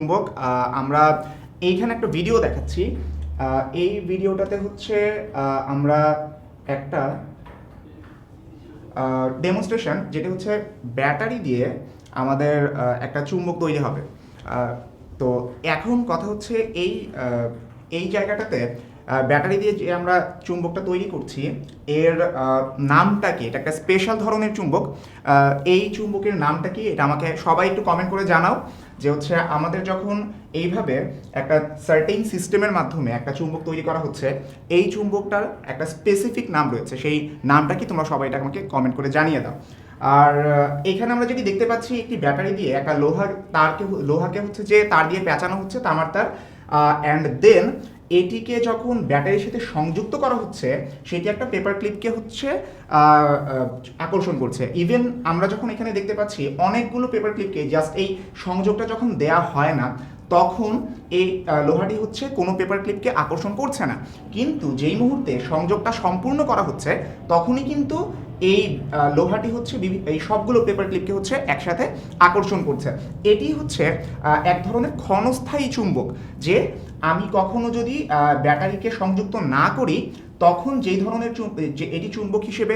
চুম্বক আমরা এইখানে একটা ভিডিও দেখাচ্ছি। এই ভিডিওটাতে হচ্ছে আমরা একটা ডেমনস্ট্রেশন যেটা হচ্ছে ব্যাটারি দিয়ে আমাদের একটা চুম্বক তৈরি হবে। তো এখন কথা হচ্ছে এই এই জায়গাটাতে ব্যাটারি দিয়ে যে আমরা চুম্বকটা তৈরি করছি, এর নামটা কি? এটা একটা স্পেশাল ধরনের চুম্বক। এই চুম্বকের নামটা কি? এটা আমাকে সবাই একটু কমেন্ট করে জানাও। যে হচ্ছে আমাদের যখন এইভাবে একটা সার্টেইন সিস্টেমের মাধ্যমে একটা চুম্বক তৈরি করা হচ্ছে, এই চুম্বকটার একটা স্পেসিফিক নাম রয়েছে। সেই নামটা কি তোমরা সবাই এটা আমাকে কমেন্ট করে জানিয়ে দাও। আর এখানে আমরা যদি দেখতে পাচ্ছি একটি ব্যাটারি দিয়ে একটা লোহার তারকে লোহাকে হচ্ছে যে তার দিয়ে পেঁচানো হচ্ছে, তামার তার অ্যান্ড দেন এটিকে যখন ব্যাটারির সাথে সংযুক্ত করা হচ্ছে, সেটি একটা পেপার ক্লিপকে হচ্ছে আকর্ষণ করছে। ইভেন আমরা যখন এখানে দেখতে পাচ্ছি, অনেকগুলো পেপার ক্লিপকে জাস্ট এই সংযোগটা যখন দেয়া হয় না, তখন এই লোহাটি হচ্ছে কোনো পেপার ক্লিপকে আকর্ষণ করছে না। কিন্তু যেই মুহূর্তে সংযোগটা সম্পূর্ণ করা হচ্ছে, তখনই কিন্তু এই লোহাটি হচ্ছে এই সবগুলো পেপার ক্লিপকে হচ্ছে একসাথে আকর্ষণ করছে। এটি হচ্ছে এক ধরনের ক্ষণস্থায়ী চুম্বক যে আমি কখনো যদি ব্যাটারিকে সংযুক্ত না করি তখন যেই ধরনের যে এটি চুম্বক হিসেবে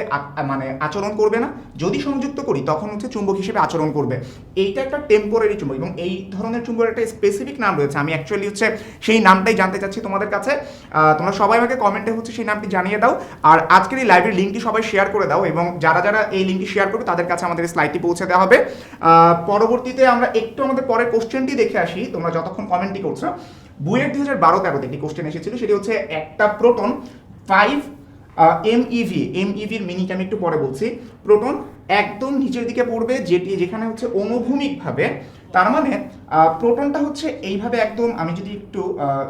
মানে আচরণ করবে না, যদি সংযুক্ত করি, তখন হচ্ছে চুম্বক হিসেবে আচরণ করবে। এইটা একটা টেম্পোরারি চুম্বক এবং এই ধরনের চুম্বকের একটা স্পেসিফিক নাম রয়েছে। আমি অ্যাকচুয়ালি হচ্ছে সেই নামটাই জানতে চাচ্ছি তোমাদের কাছে। তোমরা সবাই আমাকে কমেন্টে হচ্ছে সেই নামটি জানিয়ে দাও। আর আজকের এই লাইভের লিঙ্কটি সবাই শেয়ার করে দাও এবং যারা যারা এই লিঙ্কটি শেয়ার করবে, তাদের কাছে আমাদের স্লাইডটি পৌঁছে দেওয়া হবে। পরবর্তীতে আমরা একটু আমাদের পরের কোশ্চেনটি দেখে আসি। তোমরা যতক্ষণ কমেন্টটি করছ, বুয়েট দুই হাজার বারো তেরোতে একটি কোশ্চেন এসেছিল, সেটি হচ্ছে একটা প্রোটন ফাইভ এমইভি এমইভির মিনিট আমি একটু পরে বলছি। প্রোটন একদম নিচের দিকে পড়বে, যেটি যেখানে হচ্ছে অনুভূমিকভাবে। তার মানে প্রোটনটা হচ্ছে এইভাবে একদম, আমি যদি একটু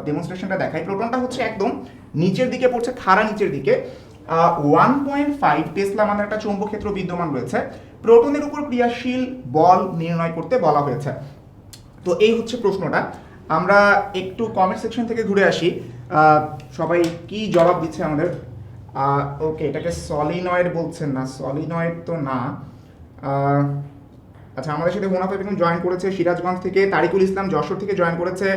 ডেমনস্ট্রেশনটা দেখাই, প্রোটনটা হচ্ছে একদম নিচের দিকে পড়ছে, খাড়া নিচের দিকে। ওয়ান পয়েন্ট ফাইভ টেসলা মানে একটা চৌম্বক ক্ষেত্র বিদ্যমান রয়েছে। প্রোটনের উপর ক্রিয়াশীল বল নির্ণয় করতে বলা হয়েছে। তো এই হচ্ছে প্রশ্নটা। আমরা একটু কমেন্ট সেকশন থেকে ঘুরে আসি। সবাই কি জবাব দিচ্ছে আমাদের? ওকে এটাকে সলিনয়েড বলছেন না সলিনয়েড তো না। আচ্ছা আমাদের সাথে মুনাফা বেগম জয়েন করেছে সিরাজগঞ্জ থেকে, তারিকুল ইসলাম যশোর থেকে জয়েন করেছে,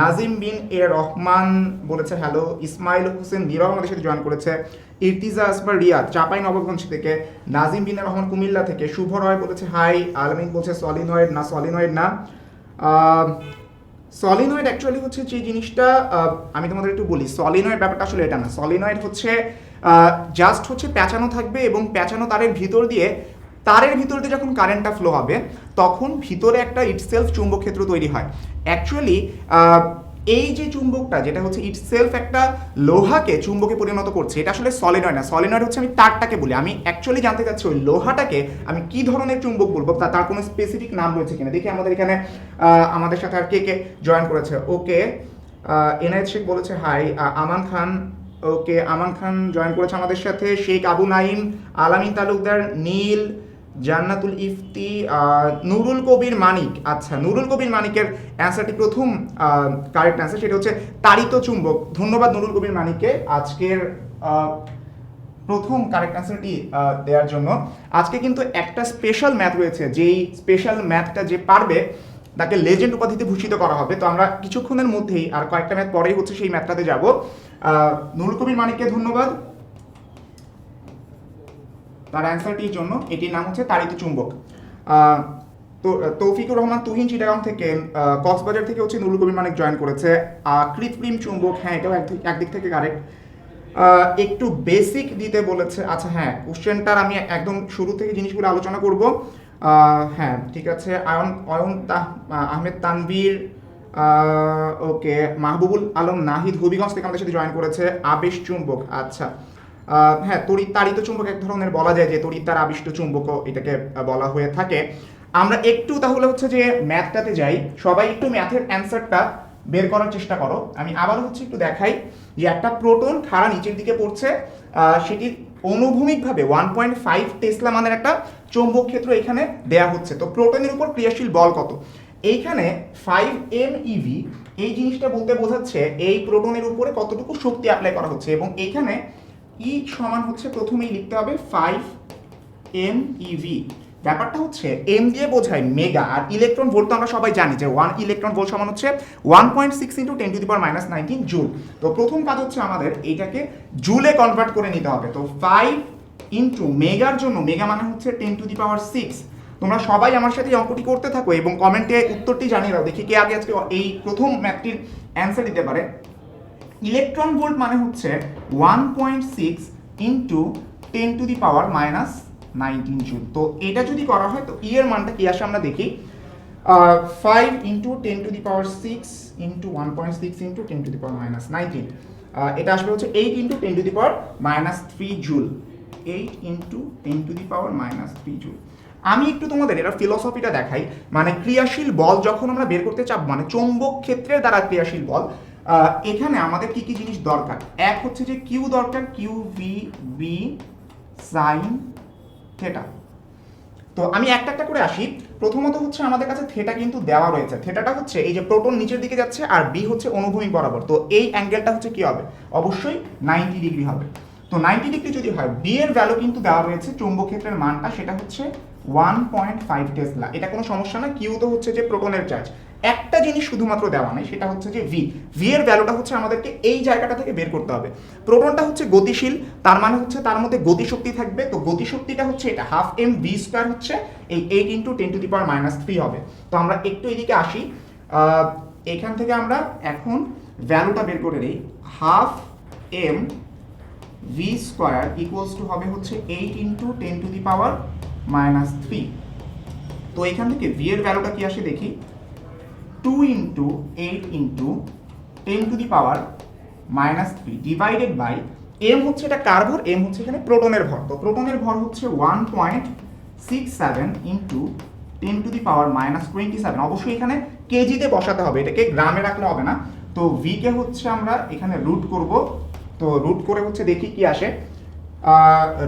নাজিম বিন এ রহমান বলেছে হ্যালো ইসমাইল হোসেন নীরব আমাদের সাথে জয়েন করেছে, ইর্তিজা আসবার রিয়াদ, চাপাই নবগঞ্জ থেকে, নাজিম বিন রহমান কুমিল্লা থেকে, শুভ রয় বলেছে হাই আলমিন বলছে সলিনয়েড না সলিনয়েড না। সলিনয়েড অ্যাকচুয়ালি হচ্ছে যে জিনিসটা আমি তোমাদের একটু বলি, সলিনয়েড ব্যাপারটা আসলে এটা না। সলিনয়েড হচ্ছে জাস্ট হচ্ছে প্যাঁচানো থাকবে এবং প্যাঁচানো তারের ভিতর দিয়ে, তারের ভিতর দিয়ে যখন কারেন্টটা ফ্লো হবে, তখন ভিতরে একটা ইটসেলফ চুম্বক ক্ষেত্র তৈরি হয়। অ্যাকচুয়ালি এই যে চুম্বকটা, যেটা হচ্ছে ইটসেলফ একটা লোহাকে চুম্বকে পরিণত করছে, এটা আসলে সলিনয়েড না। সলিনয়েড হচ্ছে আমি তারটাকে বলি। আমি অ্যাকচুয়ালি জানতে চাচ্ছি ওই লোহাটাকে আমি কি ধরনের চুম্বক বলব? তার কোনো স্পেসিফিক নাম রয়েছে কিনা? দেখি আমাদের এখানে আমাদের সাথে আর কে কে জয়েন করেছে। ওকে এনআইএস শেখ বলেছে hi Aman Khan. Okay, Aman Khan join করেছে আমাদের সাথে। শেখ আবু নাইম আলামিন তালুকদার, নীল জান্নাতুল ইফতি নুরুল কবির মানিক। আচ্ছা নুরুল কবির মানিকের অ্যান্সারটি প্রথম কারেক্ট অ্যান্সার সেটা হচ্ছে তারিত চুম্বক। ধন্যবাদ নুরুল কবির মানিককে আজকের প্রথম কারেক্ট অ্যান্সারটি দেওয়ার জন্য। আজকে কিন্তু একটা স্পেশাল ম্যাথ রয়েছে, যেই স্পেশাল ম্যাথটা যে পারবে, তাকে লেজেন্ড উপাধিতে ভূষিত করা হবে। তো আমরা কিছুক্ষণের মধ্যেই আর কয়েকটা ম্যাথ পরেই হচ্ছে সেই ম্যাথটাতে যাব। নুরুল কবির মানিককে ধন্যবাদ। তার অ্যান্সারটির জন্য এটির নাম হচ্ছে তারিত চুম্বক। তো, তৌফিকুর রহমান তুহিন চিটাগাং থেকে কক্সবাজার থেকে হচ্ছে নুরুল কবির মানিক জয়েন করেছে। কৃত্রিম চুম্বক হ্যাঁ এটাও একদিক থেকে কারেক্ট একটু বেসিক দিতে বলেছে আচ্ছা হ্যাঁ কোশ্চেনটার আমি একদম শুরু থেকে জিনিসগুলো আলোচনা করব। হ্যাঁ ঠিক আছে, আয়ন, অয়ন তাহ- আহমেদ তানভীর ওকে, মাহবুবুল আলম নাহিদ হবিগঞ্জ থেকে আমাদের সাথে জয়েন করেছে, আবেশ চুম্বক আচ্ছা। হ্যাঁ তড়িৎ তাড়িত চুম্বক এক ধরনের বলা যায় যে তড়িৎ তার আবিষ্ট চুম্বকও এটাকে বলা হয়ে থাকে। আমরা একটু তাহলে হচ্ছে যে ম্যাথটাতে যাই। সবাই একটু ম্যাথের অ্যান্সারটা বের করার চেষ্টা করো। আমি আবার হচ্ছে একটু দেখাই যে একটা প্রোটন খাড়া নিচের দিকে পড়ছে সেটির অনুভূমিকভাবে ওয়ান পয়েন্ট ফাইভ টেসলা মানের একটা চৌম্বক ক্ষেত্র এখানে দেয়া হচ্ছে। তো প্রোটনের উপর ক্রিয়াশীল বল কত? এইখানে ফাইভ এম ইভি এই জিনিসটা বলতে বোঝাচ্ছে এই প্রোটনের উপরে কতটুকু শক্তি অ্যাপ্লাই করা হচ্ছে এবং এখানে ই সমান হচ্ছে প্রথমেই লিখতে হবে ফাইভ এম ইভি ব্যাপারটা হচ্ছে এম দিয়ে বোঝায় মেগা আর ইলেকট্রন ভোল্ট তো আমরা সবাই জানি যে ওয়ান ইলেকট্রন ভোল্ট সমান হচ্ছে one point six into ten to the power minus nineteen joule তো প্রথম কাজ হচ্ছে আমাদের এইটাকে জুলে কনভার্ট করে নিতে হবে। তো ফাইভ ইন্টু মেগার জন্য মেগা মানে হচ্ছে ten to the power six তোমরা সবাই আমার সাথে অঙ্কটি করতে থাকো এবং কমেন্টে উত্তরটি জানিয়ে দাও। দেখি কে আগে আজকে এই প্রথম ম্যাথটির অ্যান্সার দিতে পারে। ইলেকট্রন ভোল্ট মানে হচ্ছে one point six into ten to the power minus nineteen joule তো এটা যদি করা হয়, তো ই এর মানটা কি আসে আমরা দেখি? Five into ten to the power six into one point six into ten to the power minus nineteen এটা আসবে হচ্ছে eight into ten to the power minus three joule eight into ten to the power minus three joule আমি একটু তোমাদের এটা ফিলোসফিটা দেখাই। মানে ক্রিয়াশীল বল যখন আমরা বের করতে চাপ মানে চৌম্বক ক্ষেত্রের দ্বারা ক্রিয়াশীল বল এখানে আমাদের কি কি জিনিস দরকার? এক হচ্ছে যে কিউ দরকার Q V B sine theta তো আমি একটা একটা করে আসি। প্রথমত হচ্ছে আমাদের কাছে থেটা কিন্তু দেওয়া রয়েছে। থেটাটা হচ্ছে এই যে প্রোটন নিচের দিকে যাচ্ছে আর বি হচ্ছে অনুভূমিক বরাবর। তো এই অ্যাঙ্গেলটা হচ্ছে কি হবে? অবশ্যই নাইনটি ডিগ্রি হবে। তো নাইনটি ডিগ্রি যদি হয় বি এর ভ্যালু কিন্তু দেওয়া রয়েছে চৌম্বক ক্ষেত্রের মানটা, সেটা হচ্ছে ওয়ান পয়েন্ট ফাইভ টেসলা এটা কোনো সমস্যা না কিউ তো হচ্ছে যে প্রোটনের চার্জ একটা জিনিস শুধুমাত্র দেওয়া নেই, সেটা হচ্ছে যে ভি ভি এর ভ্যালুটা হচ্ছে আমাদেরকে এই জায়গাটা থেকে বের করতে হবে। প্রোটনটা হচ্ছে গতিশীল, তার মানে হচ্ছে তার মধ্যে গতিশক্তি থাকবে। তো গতিশক্তিটা হচ্ছে এটা হাফ এম ভি স্কোয়ার হচ্ছে এই eight into ten to the power minus three হবে। তো আমরা একটু এদিকে আসি। এখান থেকে আমরা এখন ভ্যালুটা বের করে নিই। Half M V square equals to হবে হচ্ছে eight into ten to the power minus three তো এখান থেকে ভি এর ভ্যালুটা কি আসে দেখি। Two into eight into ten to the power minus three divided by M হচ্ছে এটা কার ভর? এম হচ্ছে এখানে প্রোটনের ভর। তো প্রোটনের ভর হচ্ছে one point six seven into ten to the power minus twenty seven অবশ্যই এখানে কেজিতে বসাতে হবে। এটাকে গ্রামে রাখলে হবে না। তো ভি কে হচ্ছে আমরা এখানে রুট করব। তো রুট করে হচ্ছে দেখি কি আসে।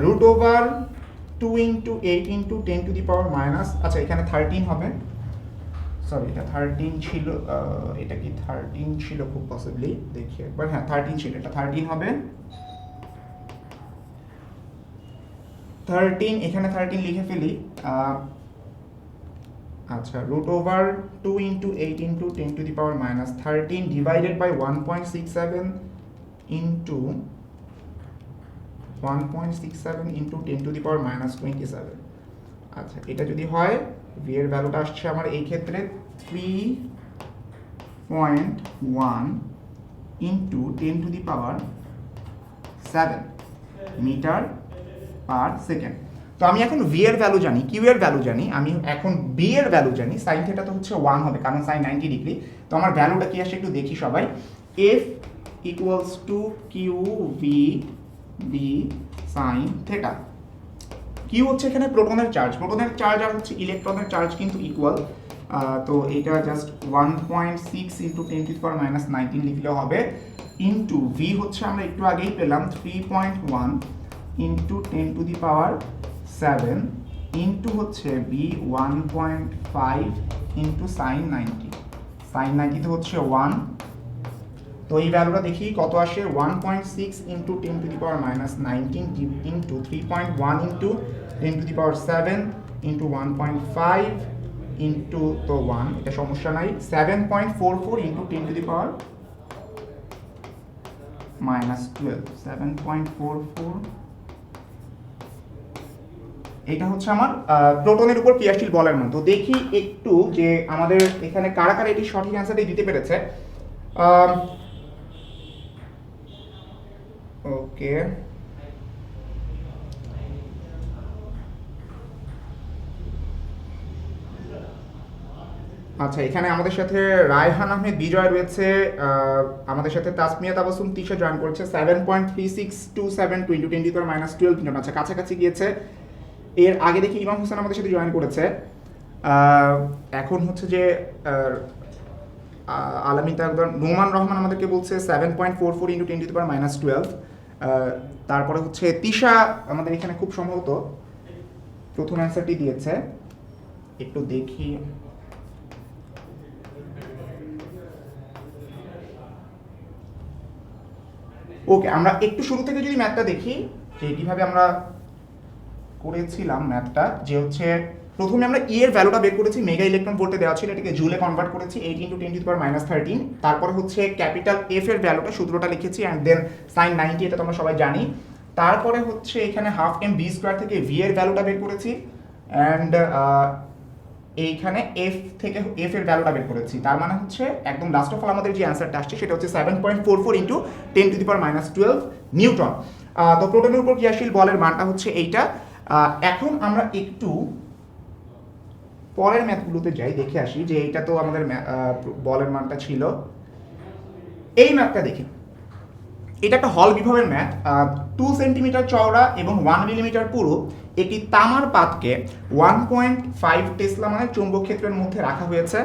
Root over two into eight into ten to the power আচ্ছা এখানে থার্টিন হবে। সরি এটা থার্টিন ছিল এটা কি থার্টিন ছিল খুব পসিবলি দেখি একবার। হ্যাঁ থার্টিন ছিল, এটা থার্টিন হবে। থার্টিন এখানে থার্টিন লিখে ফেলি আচ্ছা root over two into eight into ten to the power minus thirteen divided by one point six seven into one point six seven into ten to the power minus twenty seven আচ্ছা এটা যদি হয় V এর ভ্যালুটা আসছে আমার এই ক্ষেত্রে three point one into ten to the power seven metre per second তো আমি এখন ভি এর ভ্যালু জানি কিউ এর ভ্যালু জানি, আমি এখন বি এর ভ্যালু জানি সাইন থেটা তো হচ্ছে ওয়ান হবে, কারণ সাইন নাইনটি ডিগ্রি তো আমার ভ্যালুটা কি আসে একটু দেখি সবাই। F equals to Q V B sine theta Q হচ্ছে এখানে প্রোটনের চার্জ প্রোটনের চার্জ আর হচ্ছে ইলেকট্রনের চার্জ কিন্তু ইকুয়াল তো এটা just one point six into ten to power minus nineteen লিখলেও হবে ইন্টু ভি হচ্ছে আমরা একটু আগেই পেলাম three point one into ten to the power seven into হচ্ছে B one point five into sine ninety sine নাইনটিতে হচ্ছে ওয়ান তো এই ভ্যালুটা দেখি কত আসে? One point six into ten to the power minus nineteen into three point one into ten to the power seven into one point five into তো one এটা সমস্যা নাই। Seven point four four into ten to the power minus twelve seven point four four এটা হচ্ছে আমার প্রোটনের উপর ক্রিয়াশীল বলের মান তো দেখি একটু যে আমাদের এখানে কারা কারা এটি সঠিক অ্যান্সারটি দিতে পেরেছে। ওকে। আচ্ছা এখানে আমাদের সাথে রায়হান আহমেদ, বিজয় রয়েছে আমাদের সাথে তাসমিয়া তাবাসুম, তিশা জয়েন করেছে seven point three six two seven twenty twenty তোর মাইনাস টুয়েলভ আচ্ছা কাছাকাছি গিয়েছে। এর আগে দেখি ইমাম হোসেন আমাদের সাথে জয়েন করেছে। এখন হচ্ছে যে আলামিন তাকদার নোমান রহমান আমাদেরকে বলছে seven point four four into twenty power minus twelve তারপরে হচ্ছে তিশা আমাদের এখানে খুব সম্ভবত প্রথম অ্যান্সারটি দিয়েছে। একটু দেখি। ওকে আমরা একটু শুরু থেকে যদি ম্যাথটা দেখি, যে কীভাবে আমরা করেছিলাম ম্যাথটা যে হচ্ছে প্রথমে আমরা ই এর ভ্যালুটা বের করেছি মেগা ইলেকট্রন ভোল্টে দেওয়া ছিল, এটাকে জুলে কনভার্ট করেছি eight into ten to power minus thirteen তারপরে হচ্ছে ক্যাপিটাল এফ এর ভ্যালুটা সূত্রটা লিখেছি অ্যান্ড দেন সাইন নাইনটি এটা তোমরা সবাই জানি। তারপরে হচ্ছে এখানে হাফ এম বি স্কোয়ার থেকে ভি এর ভ্যালুটা বের করেছি অ্যান্ড এইখানে এফ থেকে এফ এর ভ্যালুটা বের করেছি। তার মানে হচ্ছে একদম লাস্ট অফ অল আমাদের যে অ্যান্সারটা আসছে, সেটা হচ্ছে seven point four four into ten to the power minus twelve newton তো প্রোটনের উপর ক্রিয়াশীল বলের মানটা হচ্ছে এইটা। এখন আমরা একটু পরের ম্যাথগুলোতে যাই, দেখে আসি যে এইটা তো আমাদের বলের মানটা ছিল। এই ম্যাথটা দেখি। এটা একটা হল বিভবের ম্যাথ টু সেন্টিমিটার চওড়া এবং ওয়ান মিলিমিটার পুরো। একটি তামার পাতকে ওয়ান পয়েন্ট ফাইভ টেসলা মানে চৌম্বক ক্ষেত্রের মধ্যে রাখা হয়েছে।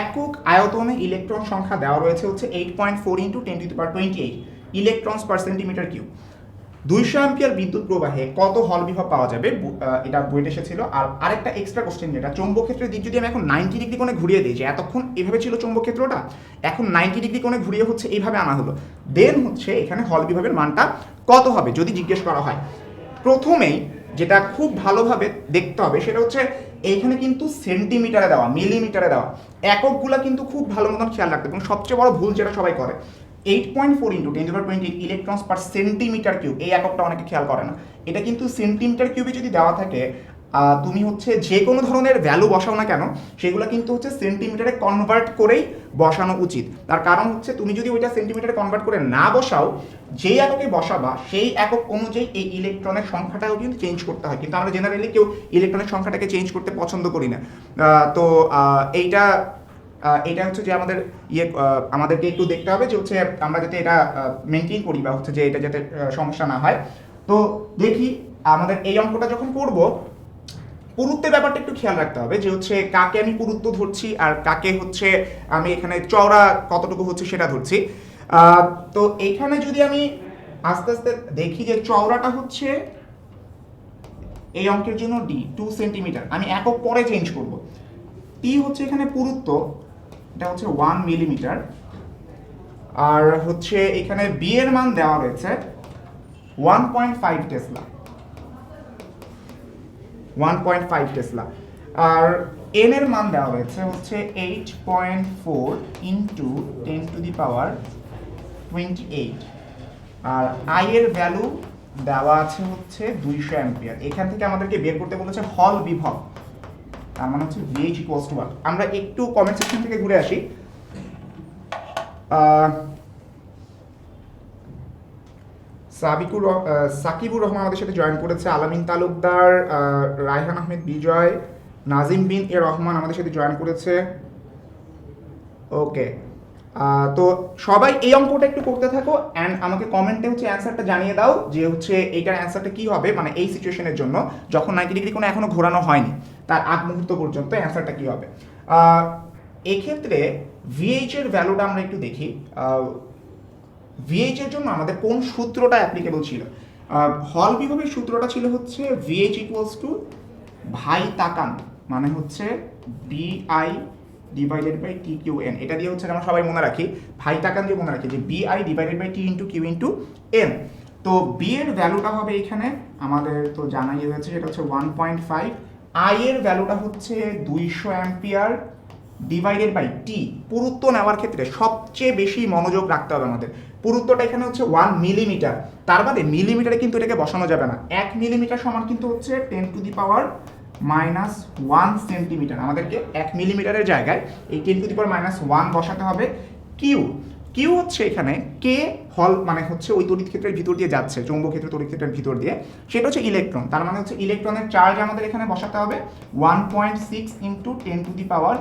একক আয়তনে ইলেকট্রন সংখ্যা দেওয়া রয়েছে হচ্ছে eight point four into ten to per twenty eight electrons per centimetre cube দুইশো অ্যাম্পিয়ার বিদ্যুৎ প্রবাহে কত হল বিভব পাওয়া যাবে? এটা বইতে এসেছিল। আর আরেকটা এক্সট্রা কোশ্চেন যেটা, চৌম্বক ক্ষেত্রের দিক যদি আমি এখন নাইনটি ডিগ্রি কোণে ঘুরিয়ে দিই, যে এতক্ষণ এভাবে ছিল চৌম্বক ক্ষেত্রটা, এখন নাইনটি ডিগ্রি কোণে ঘুরিয়ে হচ্ছে, এইভাবে আনা হলো। দেন হচ্ছে এখানে হল বিভবের মানটা কত হবে, যদি জিজ্ঞেস করা হয়। প্রথমেই যেটা খুব ভালোভাবে দেখতে হবে সেটা হচ্ছে এইখানে কিন্তু সেন্টিমিটারে দেওয়া মিলিমিটারে দেওয়া। এককগুলা কিন্তু খুব ভালো মতন খেয়াল রাখতে এবং সবচেয়ে বড় ভুল যেটা সবাই করে eight point four into ten twenty electrons per centimetre cube এই এককটা অনেকে খেয়াল করে না। এটা কিন্তু সেন্টিমিটার কিউবে যদি দেওয়া থাকে তুমি হচ্ছে যে কোনো ধরনের ভ্যালু বসাও না কেন, সেগুলো কিন্তু হচ্ছে সেন্টিমিটারে কনভার্ট করেই বসানো উচিত। তার কারণ হচ্ছে তুমি যদি ওইটা সেন্টিমিটারে কনভার্ট করে না বসাও যেই এককে বসাবা, সেই একক অনুযায়ী এই ইলেকট্রনের সংখ্যাটাও কিন্তু চেঞ্জ করতে হয়। কিন্তু আমরা জেনারেলি কেউ ইলেকট্রনের সংখ্যাটাকে চেঞ্জ করতে পছন্দ করি না। তো এইটা এটা হচ্ছে যে আমাদের ইয়ে আমাদেরকে একটু দেখতে হবে যে হচ্ছে আমরা যাতে এটা মেনটেন করি বা হচ্ছে যে এটা যাতে সমস্যা না হয়। তো দেখি আমাদের এই অঙ্কটা যখন করব, পুরুত্বের ব্যাপারটা একটু খেয়াল রাখতে হবে যে হচ্ছে কাকে আমি পুরুত্ব ধরছি আর কাকে হচ্ছে আমি এখানে চওড়া কতটুকু হচ্ছে সেটা ধরছি। তো এখানে যদি আমি আস্তে আস্তে দেখি যে চওড়াটা হচ্ছে এই অঙ্কের জন্য ডি টু সেন্টিমিটার আমি একক পরে চেঞ্জ করব। টি হচ্ছে এখানে পুরুত্ব, এটা হচ্ছে ওয়ান মিলিমিটার আর হচ্ছে এখানে বি এর মান দেওয়া রয়েছে one point five tesla one point five tesla আর এন এর মান দেওয়া হয়েছে হচ্ছে eight point four into ten to the power twenty eight R I এর ভ্যালু দেওয়া আছে হচ্ছে দুইশো অ্যাম্পিয়ার এখান থেকে আমাদেরকে বের করতে বলেছে হল বিভব। তার মানে হচ্ছে ভিএইচ ইকুয়ালস টু আমরা একটু কমেন্ট সেকশন থেকে ঘুরে আসি। সাবিকুর সাকিবুর রহমান আমাদের সাথে জয়েন করেছে। আলামিন তালুকদার রায়হান আহমেদ বিজয়, নাজিম বিন এ রহমান আমাদের সাথে জয়েন করেছে। ওকে তো সবাই এই অঙ্কটা একটু করতে থাকো অ্যান্ড আমাকে কমেন্টে হচ্ছে অ্যান্সারটা জানিয়ে দাও যে হচ্ছে এইটার অ্যান্সারটা কি হবে মানে এই সিচুয়েশনের জন্য, যখন নাইনটি ডিগ্রি কোনো এখনও ঘোরানো হয়নি, তার আগ মুহূর্ত পর্যন্ত অ্যান্সারটা কি হবে? এক্ষেত্রে ভিএইচ এর ভ্যালুটা আমরা একটু দেখি। ভিএইচ এর জন্য আমাদের কোন সূত্রটা অ্যাপ্লিকেবল ছিল? হল বিভবের সূত্রটা ছিল হচ্ছে ভিএইচ ইকুয়ালস টু ভাই তাকান মানে হচ্ছে B I divided by T Q N এটা দিয়ে হচ্ছে আমরা সবাই মনে রাখি, ভাই তাকান দিয়ে মনে রাখি যে B I divided by T into Q into N তো বি এর ভ্যালুটা হবে এখানে, আমাদের তো জানাই হয়েছে সেটা হচ্ছে ওয়ান পয়েন্ট ফাইভ আই এর ভ্যালুটা হচ্ছে দুইশো অ্যাম্পিয়ার ডিভাইডেড বাই টি পুরুত্ব নেওয়ার ক্ষেত্রে সবচেয়ে বেশি মনোযোগ রাখতে হবে আমাদের। পুরুত্বটা এখানে হচ্ছে ওয়ান মিলিমিটার তার বাদে মিলিমিটারে কিন্তু এটাকে বসানো যাবে না। এক মিলিমিটার সমান কিন্তু হচ্ছে ten to the power minus one centimetre, আমাদেরকে এক মিলিমিটারের জায়গায় এই ten to the power minus one বসাতে হবে। কিউ কিউ হচ্ছে এখানে কে হল মানে হচ্ছে ওই তড়িৎ ক্ষেত্রের ভিতর দিয়ে যাচ্ছে চৌম্বক ক্ষেত্র তড়িৎ ক্ষেত্রের ভিতর দিয়ে। সেটা হচ্ছে ইলেকট্রন তার মানে হচ্ছে ইলেকট্রনের চার্জ আমাদের এখানে বসাতে হবে one point six into ten to the power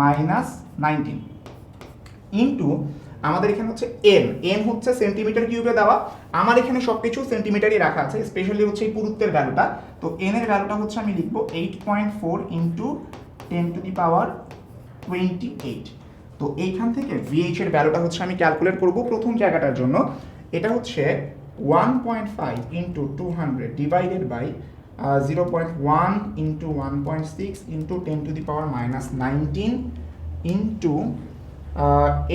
minus nineteen into আমাদের এখানে হচ্ছে এন এন হচ্ছে সেন্টিমিটার কিউবে দেওয়া। আমার এখানে সব কিছু সেন্টিমিটারই রাখা আছে স্পেশালি হচ্ছে এই পুরুত্বের ভ্যালুটা তো এন এর ভ্যালুটা হচ্ছে আমি লিখব eight point four into ten to the power twenty eight তো এইখান থেকে ভিএইচ এর ভ্যালুটা হচ্ছে আমি ক্যালকুলেট করব প্রথম জায়গাটার জন্য। এটা হচ্ছে one point five into two hundred divided by zero point one into one point six into ten to the power minus nineteen into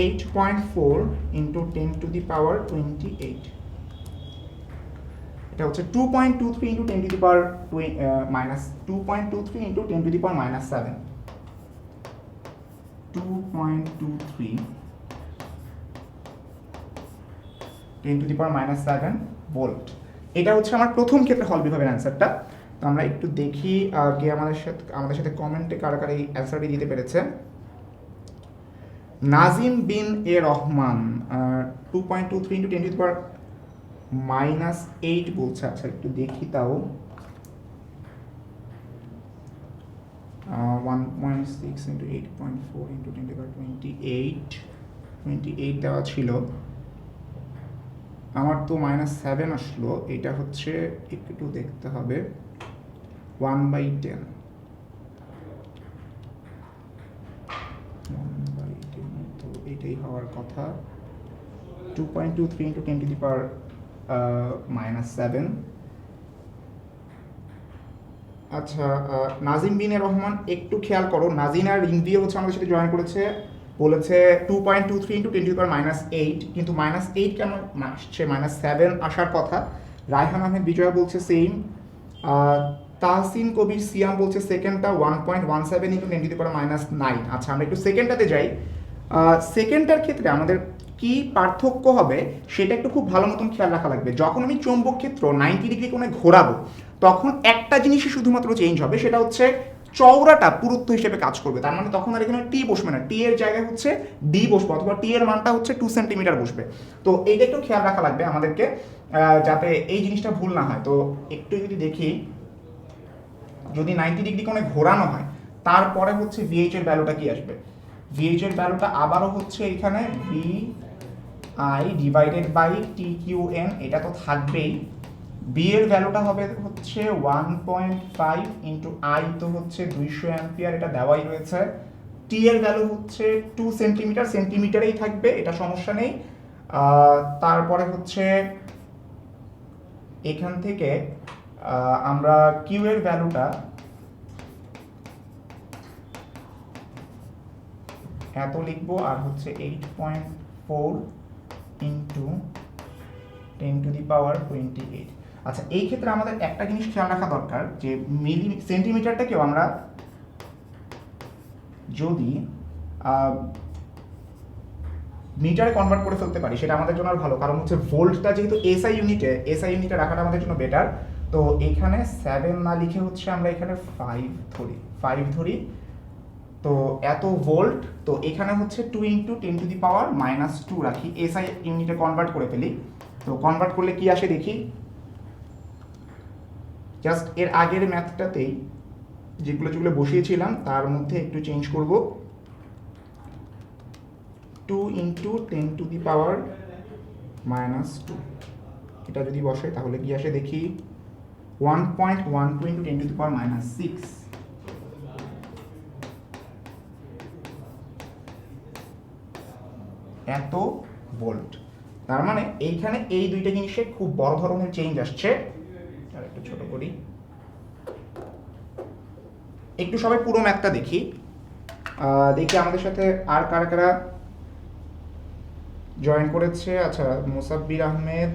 eight point four into ten to the power twenty eight এটা হচ্ছে two point two three into ten to the power minus two point two three into ten to the power minus seven two point two three ten to the power minus seven volt এটা হচ্ছে আমার প্রথম ক্ষেত্রে হল বিভাগের অ্যান্সারটা তো আমরা একটু দেখি কে আমাদের সাথে আমাদের সাথে কমেন্টে কারা কারা এই অ্যান্সারটি দিতে পেরেছে। Nazim bin A Rahman two point two three into ten to power minus eight বলছে। আচ্ছা একটু দেখি তাও। One point six into eight point four into ten to twenty eight twenty eight দেওয়া ছিল। আমার তো মাইনাস সেভেন আসলো। এটা হচ্ছে, একটু দেখতে হবে। One by ten one by ten এটাই হওয়ার কথা। Two point two three into ten to the power minus seven আচ্ছা নাজিম বিনে রহমান, একটু খেয়াল করো নাজিন আর রিনভিও হচ্ছে আমাদের সাথে জয়েন করেছে। বলেছে two point two three into ten to power minus eight কিন্তু মাইনাস এইট কেন আসছে? মাইনাস সেভেন আসার কথা। রায়হান আহমেদ বিজয়া বলছে সেম তাহসিন কবির সিয়াম বলছে সেকেন্ডটা one point one seven into ten to power minus nine আচ্ছা আমরা একটু সেকেন্ডটাতে যাই। সেকেন্ডটার ক্ষেত্রে আমাদের কি পার্থক্য হবে সেটা একটু খুব ভালো মতন খেয়াল রাখা লাগবে। যখন আমি চৌম্বক ক্ষেত্র নাইনটি ডিগ্রি কোণে ঘোরাবো, তখন একটা জিনিসই শুধুমাত্র চেঞ্জ হবে, সেটা হচ্ছে চওড়াটা পুরুত্ব হিসেবে কাজ করবে। তার মানে তখন আর এখানে টি বসবে না। টি এর জায়গায় হচ্ছে ডি বসবে, অথবা টি এর মানটা হচ্ছে টু সেন্টিমিটার বসবে। তো এইটা একটু খেয়াল রাখা লাগবে আমাদেরকে যাতে এই জিনিসটা ভুল না হয়। তো একটু যদি দেখি, যদি নাইনটি ডিগ্রি কোণে ঘোরানো হয়, তারপরে হচ্ছে ভিএইচ এর ভ্যালুটা কি আসবে? ভিএইচ এর ভ্যালুটা আবারও হচ্ছে এখানে V I divided by T Q N এটা তো থাকবেই। বি এর ভ্যালুটা হবে হচ্ছে one point five into I তো হচ্ছে দুইশো অ্যাম্পিয়ার এটা দেওয়াই রয়েছে। টি এর ভ্যালু হচ্ছে টু সেন্টিমিটার সেন্টিমিটারেই থাকবে, এটা সমস্যা নেই। তারপরে হচ্ছে এখান থেকে আমরা কিউ এর ভ্যালুটা এত লিখব আর হচ্ছে eight point four into ten to the power twenty eight আচ্ছা এই ক্ষেত্রে আমাদের একটা জিনিস খেয়াল রাখা দরকার যে মিলি সেন্টিমিটারটাকেও আমরা যদি মিটারে কনভার্ট করে ফেলতে পারি, সেটা আমাদের জন্য আর ভালো। কারণ হচ্ছে ভোল্টটা যেহেতু এসআই ইউনিটে এসআই ইউনিটে রাখাটা আমাদের জন্য বেটার তো এখানে সেভেন না লিখে হচ্ছে আমরা এখানে ফাইভ ধরি। ফাইভ ধরি। তো এত ভোল্ট তো এখানে হচ্ছে two into ten to the power minus two রাখি। এসআই ইউনিটে কনভার্ট করে ফেলি। তো কনভার্ট করলে কি আসে দেখি? জাস্ট এর আগের ম্যাথটাতেই যেগুলো যেগুলো বসিয়েছিলাম, তার মধ্যে একটু চেঞ্জ করব। Two into ten to the power minus two এটা যদি বসে, তাহলে কি আসে দেখি? One point one two into ten to the power minus six এত ভোল্ট তার মানে এইখানে এই দুইটা জিনিসে খুব বড় ধরনের চেঞ্জ আসছে। আর একটু ছোট করি। একটু সবাই পুরো ম্যাথটা দেখি। দেখি আমাদের সাথে আর কারা কারা জয়েন করেছে। আচ্ছা মুসাব্বির আহমেদ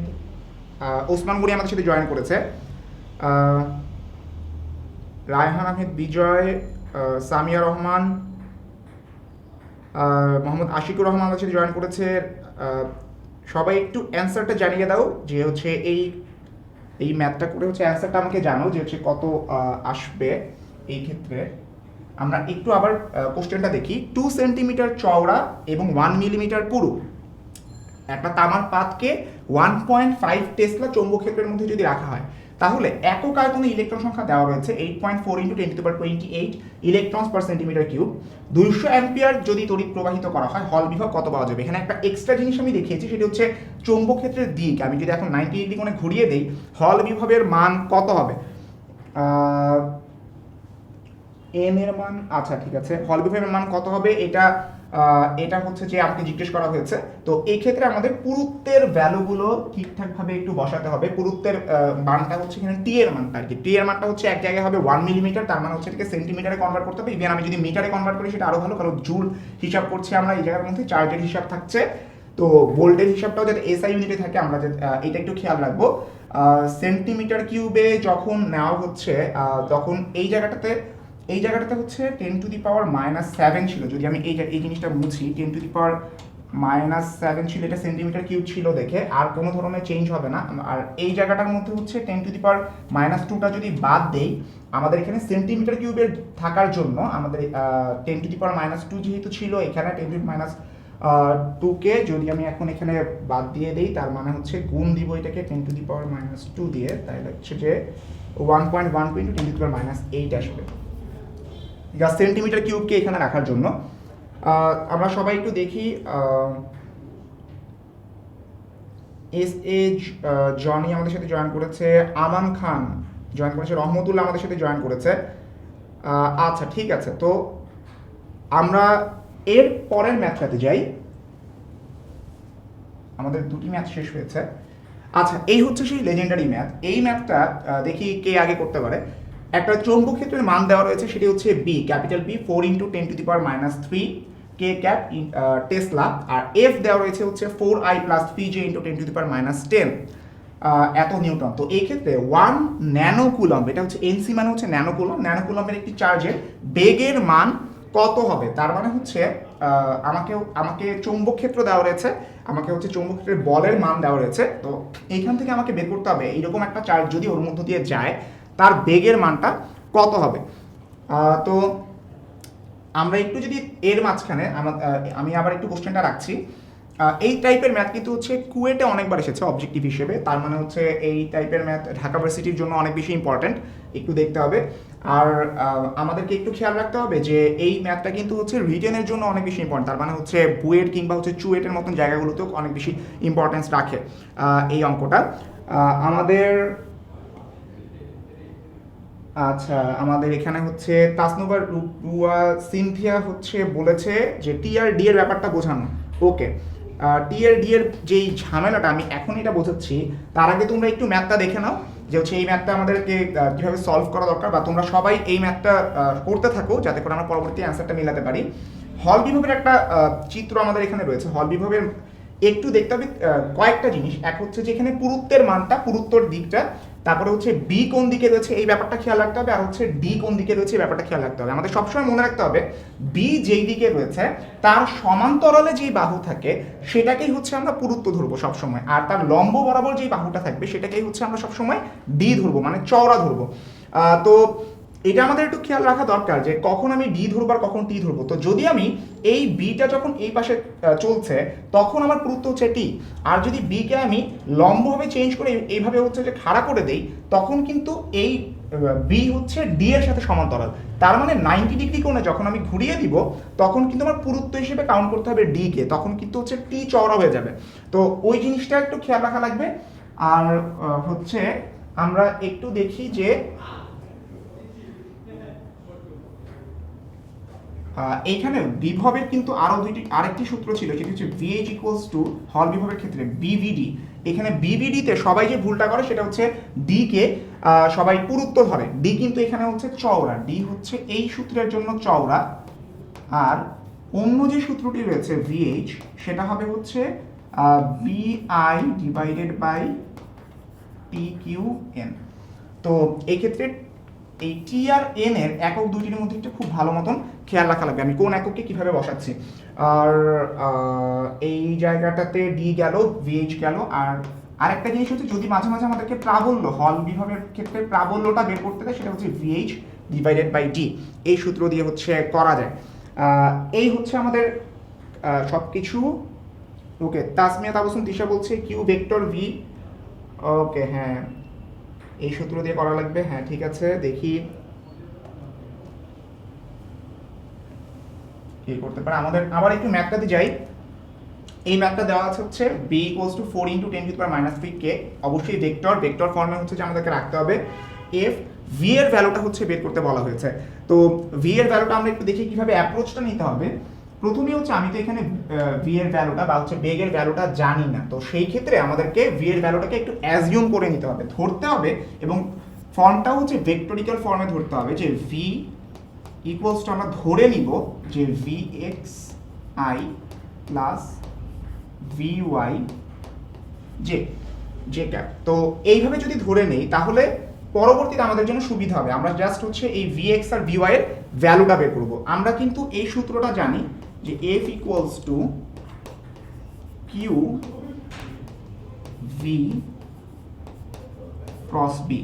আহ, ওসমান গনি আমাদের সাথে জয়েন করেছে। রায়হান আহমেদ বিজয় সামিয়া রহমান মোহাম্মদ আশিকুর রহমান সাথে জয়েন করেছে সবাই একটু অ্যান্সারটা জানিয়ে দাও যে হচ্ছে এই এই ম্যাথটা করে হচ্ছে অ্যান্সারটা আমাকে জানো যে হচ্ছে কত আসবে এই ক্ষেত্রে। আমরা একটু আবার কোশ্চেনটা দেখি। টু সেন্টিমিটার চওড়া এবং ওয়ান মিলিমিটার পুরু একটা তামার পাতকে ওয়ান পয়েন্ট ফাইভ টেসলা চৌম্বক ক্ষেত্রের মধ্যে যদি রাখা হয় তাহলে একক আয়তনে ইলেকট্রন সংখ্যা দেওয়া রয়েছে eight point four into ten to per twenty eight electrons per centimetre cube দুইশো অ্যাম্পিয়ার যদি তড়িৎ প্রবাহিত করা হয়, হল বিভব কত পাওয়া যাবে? এখানে একটা এক্সট্রা জিনিস আমি দেখিয়েছি, সেটা হচ্ছে চৌম্বক ক্ষেত্রের দিক। আমি যদি এখন নাইনটি ডিগ্রি কোণে ঘুরিয়ে দেই, হল বিভবের মান কত হবে? এন এর মান আচ্ছা ঠিক আছে। হল বিভবের মান কত হবে? এটা এটা হচ্ছে যে আমাকে জিজ্ঞেস করা হয়েছে। তো এই ক্ষেত্রে আমাদের পুরুত্বের ভ্যালুগুলো ঠিকঠাকভাবে একটু বসাতে হবে। পুরুত্বের মানটা হচ্ছে এখানে টি এর মানটা আর কি টি এর মানটা হচ্ছে এক জায়গায় হবে ওয়ান মিলিমিটার তার মানে হচ্ছে এটাকে সেন্টিমিটারে কনভার্ট করতে হবে। ইভেন আমি যদি মিটারে কনভার্ট করি, সেটা আরও ভালো, কারণ জুল হিসাব করছি আমরা, এই জায়গার মধ্যে চার্জের হিসাব থাকছে। তো ভোল্টেজ হিসাবটাও যাতে এসআই ইউনিটে থাকে, আমরা এটা একটু খেয়াল রাখব। সেন্টিমিটার কিউবে যখন নেওয়া হচ্ছে তখন এই জায়গাটাতে এই জায়গাটাতে হচ্ছে ten to the power minus seven ছিল। যদি আমি এই এই জিনিসটা মুছি ten to the power minus seven ছিল, এটা সেন্টিমিটার কিউব ছিল দেখে, আর কোনো ধরনের চেঞ্জ হবে না। আর এই জায়গাটার মধ্যে হচ্ছে ten to the power minus টুটা যদি বাদ দেই, আমাদের এখানে সেন্টিমিটার কিউবের থাকার জন্য আমাদের ten to the power minus two যেহেতু ছিল, এখানে টেন টু মাইনাস টুকে যদি আমি এখন এখানে বাদ দিয়ে দিই, তার মানে হচ্ছে গুণ দিব এটাকে ten to the power minus two দিয়ে। তাহলে হচ্ছে যে one point one two into ten to the power minus eight আসবে। সেন্টিমিটার কিউবকে এখানে রাখার জন্য। আমরা সবাই একটু দেখি এস এ জনি আমাদের সাথে জয়েন করেছে, আমান খান জয়েন করেছে, রহমতুল্লাহ আমাদের সাথে জয়েন করেছে। আচ্ছা ঠিক আছে, তো আমরা এর পরের ম্যাথটাতে যাই। আমাদের দুটি ম্যাথ শেষ হয়েছে। আচ্ছা এই হচ্ছে সেই লেজেন্ডারি ম্যাথ এই ম্যাথটা দেখি কে আগে করতে পারে। একটা চৌম্বক ক্ষেত্রের মান দেওয়া রয়েছে, সেটি হচ্ছে B capital B four into ten to the power minus three K cap tesla R F দেওয়া রয়েছে হচ্ছে four I plus three J into ten to the power minus ten এত নিউটন। তো এই ক্ষেত্রে ওয়ান ন্যানোকুলম এটা হচ্ছে NC মানে হচ্ছে ন্যানোকুলম ন্যানোকুলমের একটি চার্জের বেগের মান কত হবে? তার মানে হচ্ছে আমাকে আমাকে চৌম্বক ক্ষেত্র দেওয়া রয়েছে, আমাকে হচ্ছে চৌম্বক ক্ষেত্রের বলের মান দেওয়া রয়েছে, তো এইখান থেকে আমাকে বের করতে হবে। এইরকম একটা চার্জ যদি ওর মধ্য দিয়ে যায় তার বেগের মানটা কত হবে? তো আমরা একটু যদি এর মাঝখানে আমা- আবার একটু কোশ্চেনটা রাখছি। এই টাইপের ম্যাথ কিন্তু হচ্ছে কুয়েটে অনেকবার এসেছে অবজেক্টিভ হিসেবে। তার মানে হচ্ছে এই টাইপের ম্যাথ ঢাকা ভার্সিটির জন্য অনেক বেশি ইম্পর্ট্যান্ট একটু দেখতে হবে। আর আমাদেরকে একটু খেয়াল রাখতে হবে যে এই ম্যাথটা কিন্তু হচ্ছে রিটেনের জন্য অনেক বেশি ইম্পর্টেন্ট তার মানে হচ্ছে বুয়েট কিংবা হচ্ছে চুয়েটের মতন জায়গাগুলোতেও অনেক বেশি ইম্পর্টেন্স রাখে এই অঙ্কটা। আমাদের আচ্ছা আমাদের এখানে হচ্ছে তাসনুবার রুয়া সিনথিয়া হচ্ছে বলেছে যে টিআর ডি এর ব্যাপারটা বোঝানো। ওকে টিআর ডি এর যেই ঝামেলাটা, আমি এখন এটা বোঝাচ্ছি, তার আগে তোমরা একটু ম্যাথটা দেখে নাও, যে হচ্ছে এই ম্যাথটা আমাদেরকে কীভাবে সলভ করা দরকার, বা তোমরা সবাই এই ম্যাথটা করতে থাকো, যাতে করে আমরা পরবর্তী অ্যান্সারটা মিলাতে পারি। হল বিভবের একটা চিত্র আমাদের এখানে রয়েছে। হল বিভবের একটু দেখতে হবে কয়েকটা জিনিস। এক হচ্ছে যে এখানে পুরুত্বের মানটা, পুরুত্বর দিকটা তারপরে হচ্ছে বি কোন দিকে রয়েছে, এই ব্যাপারটা খেয়াল রাখতে হবে, আর হচ্ছে ডি কোন দিকে রয়েছে, এই ব্যাপারটা খেয়াল রাখতে হবে। আমাদের সবসময় মনে রাখতে হবে বি যেই দিকে রয়েছে, তার সমান্তরালে যেই বাহু থাকে, সেটাকেই হচ্ছে আমরা পুরুত্ব ধরবো সবসময়। আর তার লম্ব বরাবর যেই বাহুটা থাকবে, সেটাকেই হচ্ছে আমরা সবসময় ডি ধরবো মানে চওড়া ধরবো। তো এটা আমাদের একটু খেয়াল রাখা দরকার যে কখন আমি ডি ধরবো আর কখন টি ধরবো। তো যদি আমি এই বিটা যখন এই পাশে চলছে, তখন আমার পুরুত্ব হচ্ছে টি আর যদি বিকে আমি লম্বভাবে চেঞ্জ করে এইভাবে হচ্ছে যে খাড়া করে দেই, তখন কিন্তু এই বি হচ্ছে ডি এর সাথে সমান্তরাল। তার মানে নাইনটি ডিগ্রি কোণে যখন আমি ঘুরিয়ে দিব, তখন কিন্তু আমার পুরুত্ব হিসেবে কাউন্ট করতে হবে ডি কে। তখন কিন্তু হচ্ছে টি চওড়া হয়ে যাবে। তো ওই জিনিসটা একটু খেয়াল রাখা লাগবে। আর হচ্ছে আমরা একটু দেখি যে এইখানে বিভবের কিন্তু আরও দুইটি, আরেকটি সূত্র ছিল, সেটি হচ্ছে ভিএইচ ইকুয়ালস টু হল বিভবের ক্ষেত্রে বিভিডি এখানে বিভিডিতে সবাই যে ভুলটা করে সেটা হচ্ছে ডি কে সবাই পুরুত্ব ধরে। ডি কিন্তু এখানে হচ্ছে চওড়া। ডি হচ্ছে এই সূত্রের জন্য চওড়া। আর অন্য যে সূত্রটি রয়েছে ভিএইচ সেটা হবে হচ্ছে BI divided by T Q N তো এই ক্ষেত্রে এই টি আর এন এর একক দুইটির মধ্যে একটু খুব ভালো মতন খেয়াল রাখা লাগবে। আমি কোন এককে কীভাবে বসাচ্ছি? আর এই জায়গাটাতে ডি গেল ভিএইচ গেল, আর আরেকটা জিনিস হচ্ছে যদি মাঝে মাঝে আমাদেরকে প্রাবল্য, হল বিভাগের ক্ষেত্রে প্রাবল্যটা বের করতে দেয়, সেটা হচ্ছে ভিএইচ ডিভাইডেড বাই ডি এই সূত্র দিয়ে হচ্ছে করা যায়। এই হচ্ছে আমাদের সব কিছু ওকে, তাসমিয়া তাবসুম দিশা বলছে কিউ ভেক্টর ভি ওকে হ্যাঁ। এই সূত্র দিয়ে করা লাগবে। হ্যাঁ ঠিক আছে, দেখি। কি করতে পারে? আমাদের, আবার একটু ম্যাথটাতে যাই। এই ম্যাথটা দেওয়া আছে হচ্ছে B equals to four into ten to power minus three K অবশ্যই ভেক্টর ভেক্টর ফর্মে হচ্ছে যে আমাদেরকে রাখতে হবে। এফ ভি এর ভ্যালুটা হচ্ছে বের করতে বলা হয়েছে। তো ভি এর ভ্যালুটা আমরা একটু দেখি কীভাবে অ্যাপ্রোচটা নিতে হবে। প্রথমে হচ্ছে আমি তো এখানে ভি এর ভ্যালুটা বা হচ্ছে বেগের ভ্যালুটা জানি না। তো সেই ক্ষেত্রে আমাদেরকে ভি এর ভ্যালুটাকে একটু অ্যাজিউম করে নিতে হবে, ধরতে হবে এবং ফর্মটা হচ্ছে ভেক্টরিক্যাল ফর্মে ধরতে হবে যে ভি ইকুয়ালস টু আমরা ধরে নিব যে V X I plus V Y J J cap তো এইভাবে যদি ধরে নেই, তাহলে পরবর্তীতে আমাদের জন্য সুবিধা হবে। আমরা জাস্ট হচ্ছে এই ভি এক্স আর ভিওয়াই এর ভ্যালুটা বের করব। আমরা কিন্তু এই সূত্রটা জানি যে F equals to Q V cross B